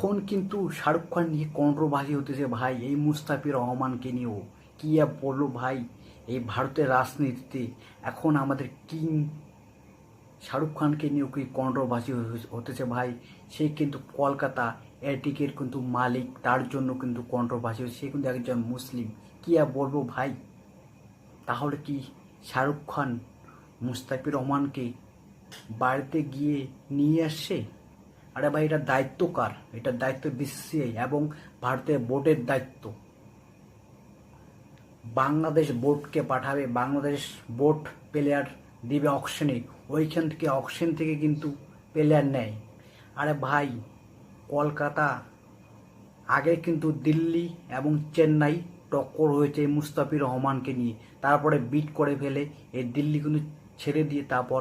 এখন কিন্তু শাহরুখ খান নিয়ে কন্ট্রোভার্সি হতেছে ভাই, এই মুস্তাফির রহমানকে নিয়েও। কী আর বলল ভাই, এই ভারতের রাজনীতিতে এখন আমাদের কিং শাহরুখ খানকে নিয়েও কি কন্ট্রোভার্সি হতেছে ভাই। সে কিন্তু কলকাতা এটিকের কিন্তু মালিক, তার জন্য কিন্তু কন্ট্রোভার্সি সে কিন্তু একজন মুসলিম। কী আর বলব ভাই, তাহলে কি শাহরুখ খান মুস্তাফির রহমানকে বাড়িতে গিয়ে নিয়ে আসছে? আরে ভাই এটা দায়িত্ব কার? এটা দায়িত্ব বিসিসিআই এবং ভারতের বোর্ডের দায়িত্ব। বাংলাদেশ বোর্ডকে পাঠাবে, বাংলাদেশ বোর্ড প্লেয়ার দিবে অকশনে ওইখান থেকে অকশন থেকে কিন্তু প্লেয়ার নেয়। আরে ভাই, কলকাতা, আগে কিন্তু দিল্লি এবং চেন্নাই টক্কর হয়েছে মুস্তাফির রহমানকে নিয়ে। তারপরে বিট করে ফেলে, এই দিল্লি কিন্তু ছেড়ে দিয়ে তারপর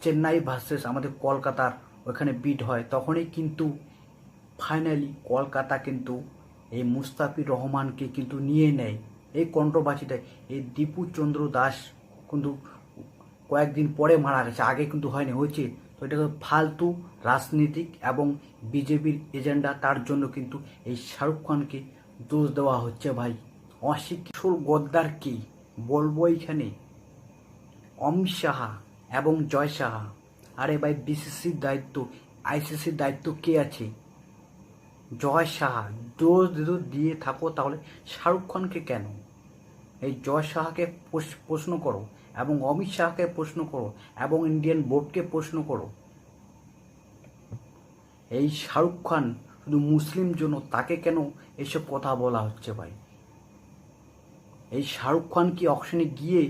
চেন্নাই ভার্সেস আমাদের কলকাতার ওখানে বিট হয়, তখনই কিন্তু ফাইনালি কলকাতা কিন্তু এই মুস্তাফির রহমানকে কিন্তু নিয়ে নেয়। এই কন্ট্রোভার্সিটা এই দীপু চন্দ্র দাস কিন্তু কয়েকদিন পরে মারা গেছে, আগে কিন্তু হয়নি, হয়েছে। তো এটা ফালতু রাজনীতিক এবং বিজেপির এজেন্ডা তার জন্য কিন্তু এই শাহরুখ খানকে দোষ দেওয়া হচ্ছে ভাই। অশিক্ষিত গদ্দার কি? বলব এইখানে। অমিত সাহা এবং জয় সাহা আরে ভাই বিসিসির দায়িত্ব। আইসিসির দায়িত্ব কে আছে? জয় সাহা। দোষ দিয়ে থাকো তাহলে শাহরুখ খানকে কেন? এই জয় সাহাকে প্রশ্ন করো এবং অমিত শাহকে প্রশ্ন করো এবং ইন্ডিয়ান বোর্ডকে প্রশ্ন করো। এই শাহরুখ খান শুধু মুসলিম জন্য, তাকে কেন এসব কথা বলা হচ্ছে ভাই? এই শাহরুখ খান কি অকশনে গিয়ে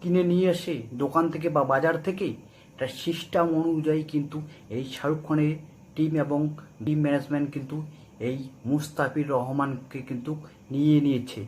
কিনে নিয়ে আসে দোকান থেকে বা বাজার থেকে এটা সিস্টেম অনুযায়ী কিন্তু এই শাহরুখ খানের টিম এবং টিম ম্যানেজমেন্ট কিন্তু এই মুস্তাফির রহমানকে কিন্তু নিয়ে নিয়েছে।